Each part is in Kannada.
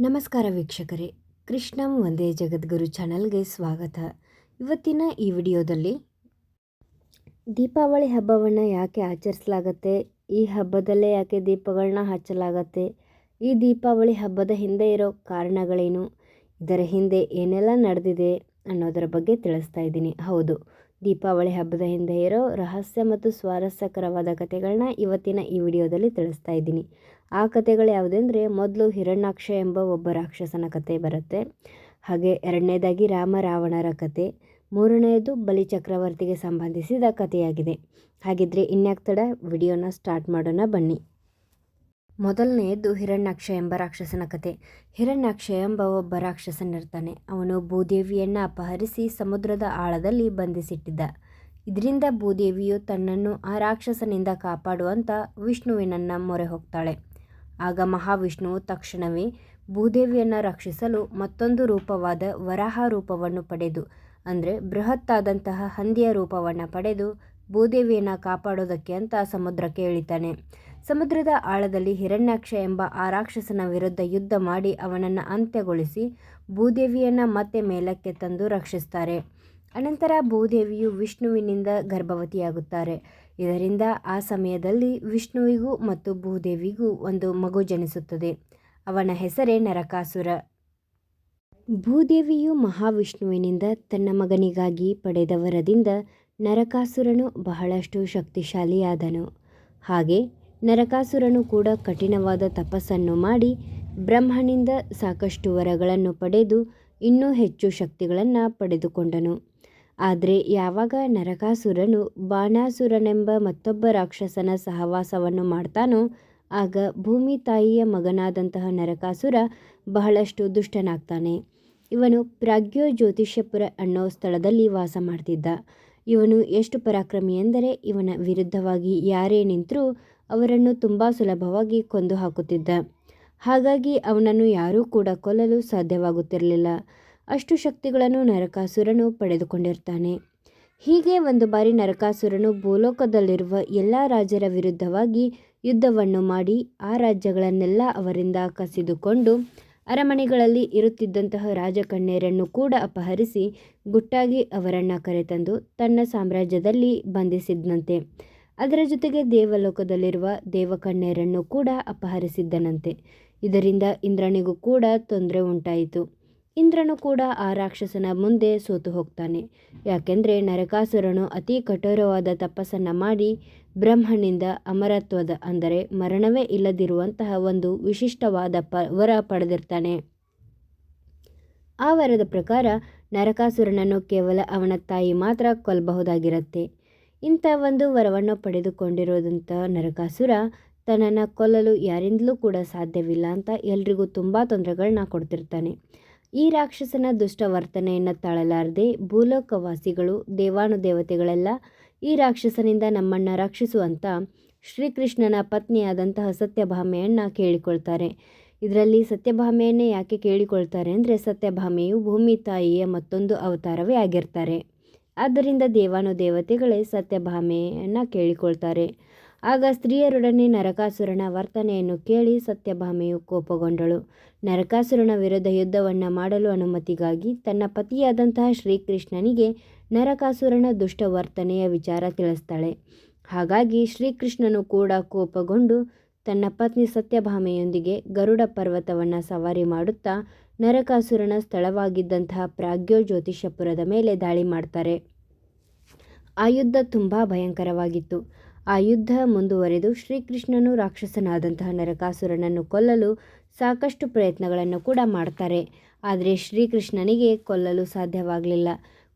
ನಮಸ್ಕಾರ ವೀಕ್ಷಕರೇ. ಕೃಷ್ಣಂ ಒಂದೇ ಜಗದ್ಗುರು ಚಾನಲ್ಗೆ ಸ್ವಾಗತ. ಇವತ್ತಿನ ಈ ವಿಡಿಯೋದಲ್ಲಿ ದೀಪಾವಳಿ ಹಬ್ಬವನ್ನು ಯಾಕೆ ಆಚರಿಸಲಾಗತ್ತೆ? ಈ ಹಬ್ಬದಲ್ಲೇ ಯಾಕೆ ದೀಪಗಳನ್ನ ಹಚ್ಚಲಾಗತ್ತೆ? ಈ ದೀಪಾವಳಿ ಹಬ್ಬದ ಹಿಂದೆ ಇರೋ ಕಾರಣಗಳೇನು? ಇದರ ಹಿಂದೆ ಏನೆಲ್ಲ ನಡೆದಿದೆ ಅನ್ನೋದರ ಬಗ್ಗೆ ತಿಳಿಸ್ತಾ ಇದ್ದೀನಿ. ಹೌದು ದೀಪಾವಳಿ ಹಬ್ಬದ ಹಿಂದೆ ಇರೋ ರಹಸ್ಯ ಮತ್ತು ಸ್ವಾರಸ್ಯಕರವಾದ ಕಥೆಗಳನ್ನ ಇವತ್ತಿನ ಈ ವಿಡಿಯೋದಲ್ಲಿ ತಿಳಿಸ್ತಾ ಇದ್ದೀನಿ. ಆ ಕಥೆಗಳು ಯಾವುದೆಂದರೆ, ಮೊದಲು ಹಿರಣ್ಯಾಕ್ಷ ಎಂಬ ಒಬ್ಬ ರಾಕ್ಷಸನ ಕತೆ ಬರುತ್ತೆ. ಹಾಗೆ ಎರಡನೇದಾಗಿ ರಾಮ ರಾವಣರ ಕತೆ. ಮೂರನೆಯದು ಬಲಿ ಚಕ್ರವರ್ತಿಗೆ ಸಂಬಂಧಿಸಿದ ಕಥೆಯಾಗಿದೆ. ಹಾಗಿದ್ರೆ ಇನ್ಯಾಕ್ ತಡ ವಿಡಿಯೋನ ಸ್ಟಾರ್ಟ್ ಮಾಡೋಣ ಬನ್ನಿ. ಮೊದಲನೆಯದು ಹಿರಣ್ಯಾಕ್ಷ ಎಂಬ ರಾಕ್ಷಸನ ಕತೆ. ಹಿರಣ್ಯಾಕ್ಷ ಎಂಬ ಒಬ್ಬ ರಾಕ್ಷಸನಿರ್ತಾನೆ. ಅವನು ಭೂದೇವಿಯನ್ನು ಅಪಹರಿಸಿ ಸಮುದ್ರದ ಆಳದಲ್ಲಿ ಬಂಧಿಸಿಟ್ಟಿದ್ದ. ಇದರಿಂದ ಭೂದೇವಿಯು ತನ್ನನ್ನು ಆ ರಾಕ್ಷಸನಿಂದ ಕಾಪಾಡುವಂತ ವಿಷ್ಣುವಿನನ್ನು ಮೊರೆ ಹೋಗ್ತಾಳೆ. ಆಗ ಮಹಾವಿಷ್ಣುವು ತಕ್ಷಣವೇ ಭೂದೇವಿಯನ್ನು ರಕ್ಷಿಸಲು ಮತ್ತೊಂದು ರೂಪವಾದ ವರಾಹ ರೂಪವನ್ನು ಪಡೆದು, ಅಂದರೆ ಬೃಹತ್ತಾದಂತಹ ಹಂದಿಯ ರೂಪವನ್ನು ಪಡೆದು ಭೂದೇವಿಯನ್ನು ಕಾಪಾಡೋದಕ್ಕೆ ಅಂತ ಸಮುದ್ರಕ್ಕೆ ಇಳಿತಾನೆ. ಸಮುದ್ರದ ಆಳದಲ್ಲಿ ಹಿರಣ್ಯಾಕ್ಷ ಎಂಬ ಆ ರಾಕ್ಷಸನ ವಿರುದ್ಧ ಯುದ್ಧ ಮಾಡಿ ಅವನನ್ನು ಅಂತ್ಯಗೊಳಿಸಿ ಭೂದೇವಿಯನ್ನು ಮತ್ತೆ ಮೇಲಕ್ಕೆ ತಂದು ರಕ್ಷಿಸ್ತಾರೆ. ಅನಂತರ ಭೂದೇವಿಯು ವಿಷ್ಣುವಿನಿಂದ ಗರ್ಭವತಿಯಾಗುತ್ತಾರೆ. ಇದರಿಂದ ಆ ಸಮಯದಲ್ಲಿ ವಿಷ್ಣುವಿಗೂ ಮತ್ತು ಭೂದೇವಿಗೂ ಒಂದು ಮಗು ಜನಿಸುತ್ತದೆ. ಅವನ ಹೆಸರೇ ನರಕಾಸುರ. ಭೂದೇವಿಯು ಮಹಾವಿಷ್ಣುವಿನಿಂದ ತನ್ನ ಮಗನಿಗಾಗಿ ಪಡೆದ ವರದಿಂದ ನರಕಾಸುರನು ಬಹಳಷ್ಟು ಶಕ್ತಿಶಾಲಿಯಾದನು. ಹಾಗೆ ನರಕಾಸುರನು ಕೂಡ ಕಠಿಣವಾದ ತಪಸ್ಸನ್ನು ಮಾಡಿ ಬ್ರಹ್ಮನಿಂದ ಸಾಕಷ್ಟು ವರಗಳನ್ನು ಪಡೆದು ಇನ್ನೂ ಹೆಚ್ಚು ಶಕ್ತಿಗಳನ್ನು ಪಡೆದುಕೊಂಡನು. ಆದರೆ ಯಾವಾಗ ನರಕಾಸುರನು ಬಾಣಾಸುರನೆಂಬ ಮತ್ತೊಬ್ಬ ರಾಕ್ಷಸನ ಸಹವಾಸವನ್ನು ಮಾಡ್ತಾನೋ, ಆಗ ಭೂಮಿ ತಾಯಿಯ ಮಗನಾದಂತಹ ನರಕಾಸುರ ಬಹಳಷ್ಟು ದುಷ್ಟನಾಗ್ತಾನೆ. ಇವನು ಪ್ರಾಗ್ಯೋ ಜ್ಯೋತಿಷ್ಯಪುರ ಅನ್ನೋ ಸ್ಥಳದಲ್ಲಿ ವಾಸ ಮಾಡ್ತಿದ್ದ. ಇವನು ಎಷ್ಟು ಪರಾಕ್ರಮಿ ಎಂದರೆ, ಇವನ ವಿರುದ್ಧವಾಗಿ ಯಾರೇ ನಿಂತರೂ ಅವರನ್ನು ತುಂಬ ಸುಲಭವಾಗಿ ಕೊಂದು ಹಾಕುತ್ತಿದ್ದ. ಹಾಗಾಗಿ ಅವನನ್ನು ಯಾರೂ ಕೂಡ ಕೊಲ್ಲಲು ಸಾಧ್ಯವಾಗುತ್ತಿರಲಿಲ್ಲ. ಅಷ್ಟು ಶಕ್ತಿಗಳನ್ನು ನರಕಾಸುರನು ಪಡೆದುಕೊಂಡಿರ್ತಾನೆ. ಹೀಗೆ ಒಂದು ಬಾರಿ ನರಕಾಸುರನು ಭೂಲೋಕದಲ್ಲಿರುವ ಎಲ್ಲ ರಾಜರ ವಿರುದ್ಧವಾಗಿ ಯುದ್ಧವನ್ನು ಮಾಡಿ ಆ ರಾಜ್ಯಗಳನ್ನೆಲ್ಲ ಅವರಿಂದ ಕಸಿದುಕೊಂಡು ಅರಮನೆಗಳಲ್ಲಿ ಇರುತ್ತಿದ್ದಂತಹ ರಾಜಕನ್ಯರನ್ನು ಕೂಡ ಅಪಹರಿಸಿ ಗುಟ್ಟಾಗಿ ಅವರನ್ನು ಕರೆತಂದು ತನ್ನ ಸಾಮ್ರಾಜ್ಯದಲ್ಲಿ ಬಂಧಿಸಿದ್ನಂತೆ. ಅದರ ಜೊತೆಗೆ ದೇವಲೋಕದಲ್ಲಿರುವ ದೇವಕನ್ಯರನ್ನು ಕೂಡ ಅಪಹರಿಸಿದ್ದನಂತೆ. ಇದರಿಂದ ಇಂದ್ರನಿಗೂ ಕೂಡ ತೊಂದರೆ ಉಂಟಾಯಿತು. ಇಂದ್ರನು ಕೂಡ ಆ ರಾಕ್ಷಸನ ಮುಂದೆ ಸೋತು ಹೋಗ್ತಾನೆ. ಯಾಕೆಂದರೆ ನರಕಾಸುರನು ಅತಿ ಕಠೋರವಾದ ತಪಸ್ಸನ್ನು ಮಾಡಿ ಬ್ರಹ್ಮನಿಂದ ಅಮರತ್ವದ ಅಂದರೆ ಮರಣವೇ ಇಲ್ಲದಿರುವಂತಹ ಒಂದು ವಿಶಿಷ್ಟವಾದ ಪ, ವರ ಪಡೆದಿರ್ತಾನೆ. ಆ ವರದ ಪ್ರಕಾರ ನರಕಾಸುರನನ್ನು ಕೇವಲ ಅವನ ತಾಯಿ ಮಾತ್ರ ಕೊಲ್ಲಬಹುದಾಗಿರುತ್ತೆ ಇಂಥ ಒಂದು ವರವನ್ನು ಪಡೆದುಕೊಂಡಿರೋದಂಥ ನರಕಾಸುರ ತನ್ನನ್ನು ಕೊಲ್ಲಲು ಯಾರಿಂದಲೂ ಕೂಡ ಸಾಧ್ಯವಿಲ್ಲ ಅಂತ ಎಲ್ರಿಗೂ ತುಂಬ ತೊಂದರೆಗಳನ್ನ ಕೊಡ್ತಿರ್ತಾನೆ. ಈ ರಾಕ್ಷಸನ ದುಷ್ಟ ವರ್ತನೆಯನ್ನು ತಾಳಲಾರದೆ ಭೂಲೋಕವಾಸಿಗಳು, ದೇವಾನುದೇವತೆಗಳೆಲ್ಲ ಈ ರಾಕ್ಷಸನಿಂದ ನಮ್ಮನ್ನು ರಕ್ಷಿಸುವಂತ ಶ್ರೀಕೃಷ್ಣನ ಪತ್ನಿಯಾದಂತಹ ಸತ್ಯಭಾಮೆಯನ್ನು ಕೇಳಿಕೊಳ್ತಾರೆ. ಇದರಲ್ಲಿ ಸತ್ಯಭಾಮೆಯನ್ನೇ ಯಾಕೆ ಕೇಳಿಕೊಳ್ತಾರೆ ಅಂದರೆ ಸತ್ಯಭಾಮೆಯು ಭೂಮಿ ತಾಯಿಯ ಮತ್ತೊಂದು ಅವತಾರವೇ ಆಗಿರ್ತಾರೆ. ಆದ್ದರಿಂದ ದೇವಾನುದೇವತೆಗಳೇ ಸತ್ಯಭಾಮೆಯನ್ನು ಕೇಳಿಕೊಳ್ತಾರೆ. ಆಗ ಸ್ತ್ರೀಯರೊಡನೆ ನರಕಾಸುರನ ವರ್ತನೆಯನ್ನು ಕೇಳಿ ಸತ್ಯಭಾಮೆಯು ಕೋಪಗೊಂಡಳು. ನರಕಾಸುರನ ವಿರುದ್ಧ ಯುದ್ಧವನ್ನು ಮಾಡಲು ಅನುಮತಿಗಾಗಿ ತನ್ನ ಪತಿಯಾದಂತಹ ಶ್ರೀಕೃಷ್ಣನಿಗೆ ನರಕಾಸುರನ ದುಷ್ಟ ವರ್ತನೆಯ ವಿಚಾರ ತಿಳಿಸ್ತಾಳೆ. ಹಾಗಾಗಿ ಶ್ರೀಕೃಷ್ಣನು ಕೂಡ ಕೋಪಗೊಂಡು ತನ್ನ ಪತ್ನಿ ಸತ್ಯಭಾಮೆಯೊಂದಿಗೆ ಗರುಡ ಪರ್ವತವನ್ನು ಸವಾರಿ ಮಾಡುತ್ತಾ ನರಕಾಸುರನ ಸ್ಥಳವಾಗಿದ್ದಂತಹ ಪ್ರಾಗ್ಯೋ ಜ್ಯೋತಿಷಪುರದ ಮೇಲೆ ದಾಳಿ ಮಾಡ್ತಾರೆ. ಆ ಯುದ್ಧ ತುಂಬ ಭಯಂಕರವಾಗಿತ್ತು. ಆ ಯುದ್ಧ ಮುಂದುವರೆದು ಶ್ರೀಕೃಷ್ಣನು ರಾಕ್ಷಸನಾದಂತಹ ನರಕಾಸುರನನ್ನು ಕೊಲ್ಲಲು ಸಾಕಷ್ಟು ಪ್ರಯತ್ನಗಳನ್ನು ಕೂಡ ಮಾಡ್ತಾರೆ. ಆದರೆ ಶ್ರೀಕೃಷ್ಣನಿಗೆ ಕೊಲ್ಲಲು ಸಾಧ್ಯವಾಗಲಿಲ್ಲ.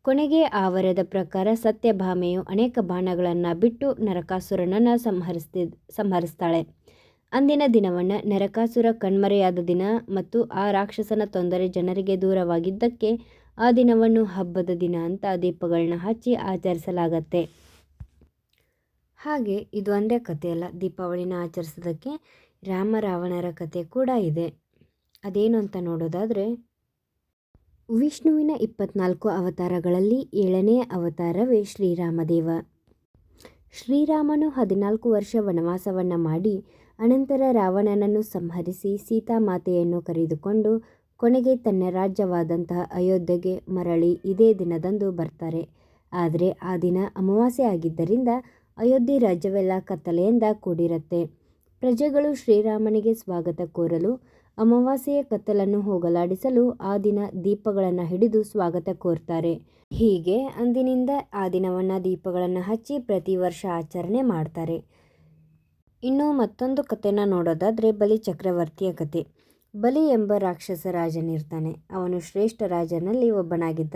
ಕೊನೆಗೆ ಆ ವರದ ಪ್ರಕಾರ ಸತ್ಯಭಾಮೆಯು ಅನೇಕ ಬಾಣಗಳನ್ನು ಬಿಟ್ಟು ನರಕಾಸುರನನ್ನು ಸಂಹರಿಸ್ತಿ, ಸಂಹರಿಸ್ತಾಳೆ. ಅಂದಿನ ದಿನವನ್ನು ನರಕಾಸುರ ಕಣ್ಮರೆಯಾದ ದಿನ ಮತ್ತು ಆ ರಾಕ್ಷಸನ ತೊಂದರೆ ಜನರಿಗೆ ದೂರವಾಗಿದ್ದಕ್ಕೆ ಆ ದಿನವನ್ನು ಹಬ್ಬದ ದಿನ ಅಂತ ದೀಪಗಳನ್ನ ಹಚ್ಚಿ ಆಚರಿಸಲಾಗತ್ತೆ. ಹಾಗೆ ಇದು ಒಂದೇ ಕಥೆಯಲ್ಲ ದೀಪಾವಳಿನ ಆಚರಿಸೋದಕ್ಕೆ ರಾಮ ರಾವಣರ ಕಥೆ ಕೂಡ ಇದೆ. ಅದೇನು ಅಂತ ನೋಡೋದಾದರೆ, ವಿಷ್ಣುವಿನ ಇಪ್ಪತ್ನಾಲ್ಕು ಅವತಾರಗಳಲ್ಲಿ ಏಳನೇ ಅವತಾರವೇ ಶ್ರೀರಾಮದೇವ. ಶ್ರೀರಾಮನು ಹದಿನಾಲ್ಕು ವರ್ಷ ವನವಾಸವನ್ನು ಮಾಡಿ, ಅನಂತರ ರಾವಣನನ್ನು ಸಂಹರಿಸಿ ಸೀತಾಮಾತೆಯನ್ನು ಕರೆದುಕೊಂಡು ಕೊನೆಗೆ ತನ್ನ ರಾಜ್ಯವಾದಂತಹ ಅಯೋಧ್ಯೆಗೆ ಮರಳಿ ಇದೇ ದಿನದಂದು ಬರ್ತಾರೆ. ಆದರೆ ಆ ದಿನ ಅಮಾವಾಸ್ಯೆ ಆಗಿದ್ದರಿಂದ ಅಯೋಧ್ಯೆ ರಾಜ್ಯವೆಲ್ಲ ಕತ್ತಲೆಯಿಂದ ಕೂಡಿರುತ್ತೆ. ಪ್ರಜೆಗಳು ಶ್ರೀರಾಮನಿಗೆ ಸ್ವಾಗತ ಕೋರಲು, ಅಮಾವಾಸ್ಯೆಯ ಕತ್ತಲನ್ನು ಹೋಗಲಾಡಿಸಲು ಆ ದಿನ ದೀಪಗಳನ್ನು ಹಿಡಿದು ಸ್ವಾಗತ ಕೋರ್ತಾರೆ. ಹೀಗೆ ಅಂದಿನಿಂದ ಆ ದಿನವನ್ನು ದೀಪಗಳನ್ನು ಹಚ್ಚಿ ಪ್ರತಿ ವರ್ಷ ಆಚರಣೆ ಮಾಡ್ತಾರೆ. ಇನ್ನು ಮತ್ತೊಂದು ಕಥೆನ ನೋಡೋದಾದರೆ ಬಲಿ ಚಕ್ರವರ್ತಿಯ ಕತೆ. ಬಲಿ ಎಂಬ ರಾಕ್ಷಸ ರಾಜನಿರ್ತಾನೆ. ಅವನು ಶ್ರೇಷ್ಠ ರಾಜನಲ್ಲಿ ಒಬ್ಬನಾಗಿದ್ದ.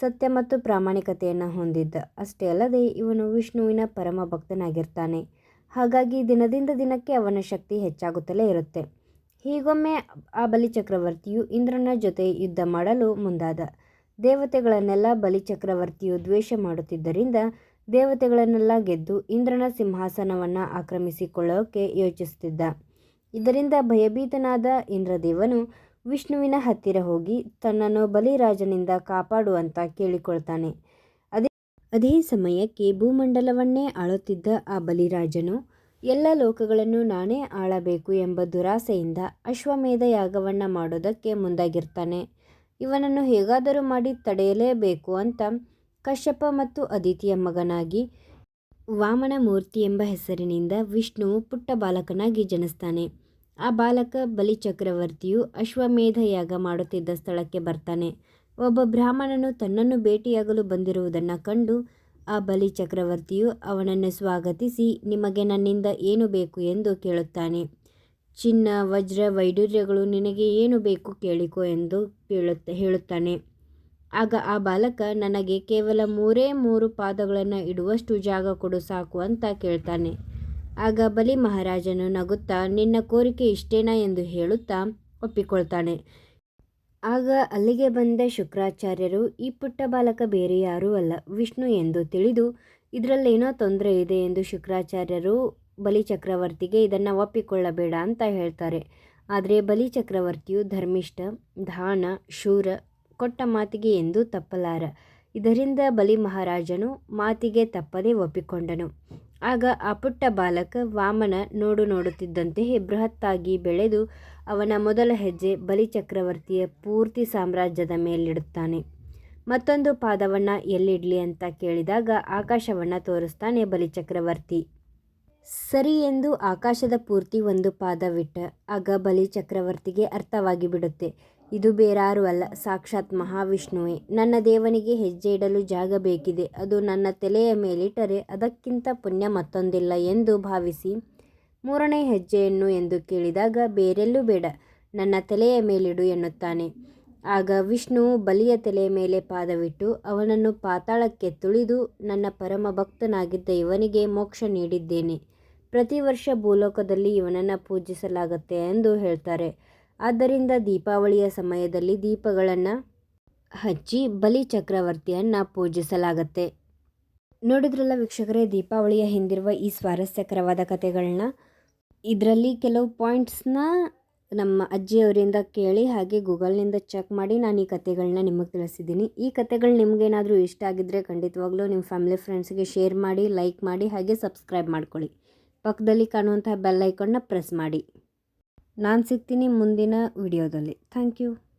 ಸತ್ಯ ಮತ್ತು ಪ್ರಾಮಾಣಿಕತೆಯನ್ನು ಹೊಂದಿದ್ದ. ಅಷ್ಟೇ ಅಲ್ಲದೆ ಇವನು ವಿಷ್ಣುವಿನ ಪರಮ ಭಕ್ತನಾಗಿರ್ತಾನೆ ಹಾಗಾಗಿ ದಿನದಿಂದ ದಿನಕ್ಕೆ ಅವನ ಶಕ್ತಿ ಹೆಚ್ಚಾಗುತ್ತಲೇ ಇರುತ್ತೆ. ಹೀಗೊಮ್ಮೆ ಆ ಬಲಿ ಚಕ್ರವರ್ತಿಯು ಇಂದ್ರನ ಜೊತೆ ಯುದ್ಧ ಮಾಡಲು ಮುಂದಾದ. ದೇವತೆಗಳನ್ನೆಲ್ಲ ಬಲಿ ಚಕ್ರವರ್ತಿಯು ದ್ವೇಷ ಮಾಡುತ್ತಿದ್ದರಿಂದ ದೇವತೆಗಳನ್ನೆಲ್ಲ ಗೆದ್ದು ಇಂದ್ರನ ಸಿಂಹಾಸನವನ್ನು ಆಕ್ರಮಿಸಿಕೊಳ್ಳೋಕೆ ಯೋಚಿಸುತ್ತಿದ್ದ. ಇದರಿಂದ ಭಯಭೀತನಾದ ಇಂದ್ರದೇವನು ವಿಷ್ಣುವಿನ ಹತ್ತಿರ ಹೋಗಿ ತನ್ನನ್ನು ಬಲಿರಾಜನಿಂದ ಕಾಪಾಡುವಂತ ಕೇಳಿಕೊಳ್ತಾನೆ. ಅದೇ ಸಮಯಕ್ಕೆ ಭೂಮಂಡಲವನ್ನೇ ಆಳುತ್ತಿದ್ದ ಆ ಬಲಿರಾಜನು, ಎಲ್ಲ ಲೋಕಗಳನ್ನು ನಾನೇ ಆಳಬೇಕು ಎಂಬ ದುರಾಸೆಯಿಂದ ಅಶ್ವಮೇಧ ಯಾಗವನ್ನು ಮಾಡೋದಕ್ಕೆ ಮುಂದಾಗಿರ್ತಾನೆ. ಇವನನ್ನು ಹೇಗಾದರೂ ಮಾಡಿ ತಡೆಯಲೇಬೇಕು ಅಂತ ಕಶ್ಯಪ ಮತ್ತು ಅದಿತಿಯ ಮಗನಾಗಿ ವಾಮನ ಮೂರ್ತಿ ಎಂಬ ಹೆಸರಿನಿಂದ ವಿಷ್ಣುವು ಪುಟ್ಟ ಬಾಲಕನಾಗಿ ಜನಿಸ್ತಾನೆ. ಆ ಬಾಲಕ ಬಲಿ ಚಕ್ರವರ್ತಿಯು ಅಶ್ವಮೇಧ ಯಾಗ ಮಾಡುತ್ತಿದ್ದ ಸ್ಥಳಕ್ಕೆ ಬರ್ತಾನೆ. ಒಬ್ಬ ಬ್ರಾಹ್ಮಣನು ತನ್ನನ್ನು ಭೇಟಿಯಾಗಲು ಬಂದಿರುವುದನ್ನು ಕಂಡು ಆ ಬಲಿ ಚಕ್ರವರ್ತಿಯು ಅವನನ್ನು ಸ್ವಾಗತಿಸಿ, ನಿಮಗೆ ನನ್ನಿಂದ ಏನು ಬೇಕು? ಎಂದು ಕೇಳುತ್ತಾನೆ. ಚಿನ್ನ, ವಜ್ರ ವೈಡೂರ್ಯಗಳು ನಿನಗೆ ಏನು ಬೇಕು ಕೇಳಿಕೋ? ಎಂದು ಕೇಳುತ್ತ, ಹೇಳುತ್ತಾನೆ. ಆಗ ಆ ಬಾಲಕ, ನನಗೆ ಕೇವಲ ಮೂರೇ ಮೂರು ಪಾದಗಳನ್ನು ಇಡುವಷ್ಟು ಜಾಗ ಕೊಡು ಸಾಕು ಅಂತ ಕೇಳ್ತಾನೆ. ಆಗ ಬಲಿ ಮಹಾರಾಜನು ನಗುತ್ತಾ, ನಿನ್ನ ಕೋರಿಕೆ ಇಷ್ಟೇನಾ? ಎಂದು ಹೇಳುತ್ತಾ ಒಪ್ಪಿಕೊಳ್ತಾನೆ. ಆಗ ಅಲ್ಲಿಗೆ ಬಂದ ಶುಕ್ರಾಚಾರ್ಯರು, ಈ ಪುಟ್ಟ ಬಾಲಕ ಬೇರೆ ಯಾರೂ ಅಲ್ಲ, ವಿಷ್ಣು ಎಂದು ತಿಳಿದು, ಇದರಲ್ಲೇನೋ ತೊಂದರೆ ಇದೆ ಎಂದು ಶುಕ್ರಾಚಾರ್ಯರು ಬಲಿ ಚಕ್ರವರ್ತಿಗೆ ಇದನ್ನು ಒಪ್ಪಿಕೊಳ್ಳಬೇಡ ಅಂತ ಹೇಳ್ತಾರೆ. ಆದರೆ ಬಲಿ ಚಕ್ರವರ್ತಿಯು ಧರ್ಮಿಷ್ಠ ದಾನ ಶೂರ, ಕೊಟ್ಟ ಮಾತಿಗೆ ಎಂದು ತಪ್ಪಲಾರ. ಇದರಿಂದ ಬಲಿ ಮಹಾರಾಜನು ಮಾತಿಗೆ ತಪ್ಪದೆ ಒಪ್ಪಿಕೊಂಡನು. ಆಗ ಆ ಪುಟ್ಟ ಬಾಲಕ ವಾಮನ ನೋಡು ನೋಡುತ್ತಿದ್ದಂತೆಯೇ ಬೃಹತ್ತಾಗಿ ಬೆಳೆದು ಅವನ ಮೊದಲ ಹೆಜ್ಜೆ ಬಲಿ ಚಕ್ರವರ್ತಿಯ ಪೂರ್ತಿ ಸಾಮ್ರಾಜ್ಯದ ಮೇಲಿಡುತ್ತಾನೆ. ಮತ್ತೊಂದು ಪಾದವನ್ನು ಎಲ್ಲಿಡಲಿ ಅಂತ ಕೇಳಿದಾಗ ಆಕಾಶವನ್ನು ತೋರಿಸ್ತಾನೆ ಬಲಿ ಚಕ್ರವರ್ತಿ. ಸರಿ ಎಂದು ಆಕಾಶದ ಪೂರ್ತಿ ಒಂದು ಪಾದವಿಟ್ಟ, ಆಗ ಬಲಿ ಚಕ್ರವರ್ತಿಗೆ ಅರ್ಥವಾಗಿ ಬಿಡುತ್ತೆ ಇದು ಬೇರಾರೂ ಅಲ್ಲ, ಸಾಕ್ಷಾತ್ ಮಹಾವಿಷ್ಣುವೆ. ನನ್ನ ದೇವನಿಗೆ ಹೆಜ್ಜೆ ಇಡಲು ಜಾಗ ಬೇಕಿದೆ. ಅದು ನನ್ನ ತಲೆಯ ಮೇಲಿಟ್ಟರೆ ಅದಕ್ಕಿಂತ ಪುಣ್ಯ ಮತ್ತೊಂದಿಲ್ಲ ಎಂದು ಭಾವಿಸಿ ಮೂರನೇ ಹೆಜ್ಜೆಯನ್ನು ಎಂದು ಕೇಳಿದಾಗ ಬೇರೆಲ್ಲೂ ಬೇಡ, ನನ್ನ ತಲೆಯ ಮೇಲಿಡು ಎನ್ನುತ್ತಾನೆ. ಆಗ ವಿಷ್ಣು ಬಲಿಯ ತಲೆಯ ಮೇಲೆ ಪಾದವಿಟ್ಟು ಅವನನ್ನು ಪಾತಾಳಕ್ಕೆ ತುಳಿದು ನನ್ನ ಪರಮ ಭಕ್ತನಾಗಿದ್ದ ಇವನಿಗೆ ಮೋಕ್ಷ ನೀಡಿದ್ದೇನೆ. ಪ್ರತಿ ವರ್ಷ ಭೂಲೋಕದಲ್ಲಿ ಇವನನ್ನು ಪೂಜಿಸಲಾಗುತ್ತೆ ಎಂದು ಹೇಳ್ತಾರೆ. ಆದ್ದರಿಂದ ದೀಪಾವಳಿಯ ಸಮಯದಲ್ಲಿ ದೀಪಗಳನ್ನು ಹಚ್ಚಿ ಬಲಿ ಚಕ್ರವರ್ತಿಯನ್ನು ಪೂಜಿಸಲಾಗತ್ತೆ. ನೋಡಿದ್ರಲ್ಲ ವೀಕ್ಷಕರೇ, ದೀಪಾವಳಿಯ ಹಿಂದಿರುವ ಈ ಸ್ವಾರಸ್ಯಕರವಾದ ಕಥೆಗಳನ್ನ ಇದರಲ್ಲಿ ಕೆಲವು ಪಾಯಿಂಟ್ಸ್ನ ನಮ್ಮ ಅಜ್ಜಿಯವರಿಂದ ಕೇಳಿ ಹಾಗೆ ಗೂಗಲ್ನಿಂದ ಚೆಕ್ ಮಾಡಿ ನಾನು ಈ ಕಥೆಗಳನ್ನ ನಿಮಗೆ ತಿಳಿಸಿದ್ದೀನಿ. ಈ ಕಥೆಗಳು ನಿಮಗೇನಾದರೂ ಇಷ್ಟ ಆಗಿದ್ದರೆ ಖಂಡಿತವಾಗ್ಲೂ ನಿಮ್ಮ ಫ್ಯಾಮಿಲಿ ಫ್ರೆಂಡ್ಸ್ಗೆ ಶೇರ್ ಮಾಡಿ, ಲೈಕ್ ಮಾಡಿ ಹಾಗೆ ಸಬ್ಸ್ಕ್ರೈಬ್ ಮಾಡ್ಕೊಳ್ಳಿ. ಪಕ್ಕದಲ್ಲಿ ಕಾಣುವಂತಹ ಬೆಲ್ ಐಕನ್ನ ಪ್ರೆಸ್ ಮಾಡಿ. ನಾನು ಸಿಗ್ತೀನಿ ಮುಂದಿನ ವಿಡಿಯೋದಲ್ಲಿ. Thank you.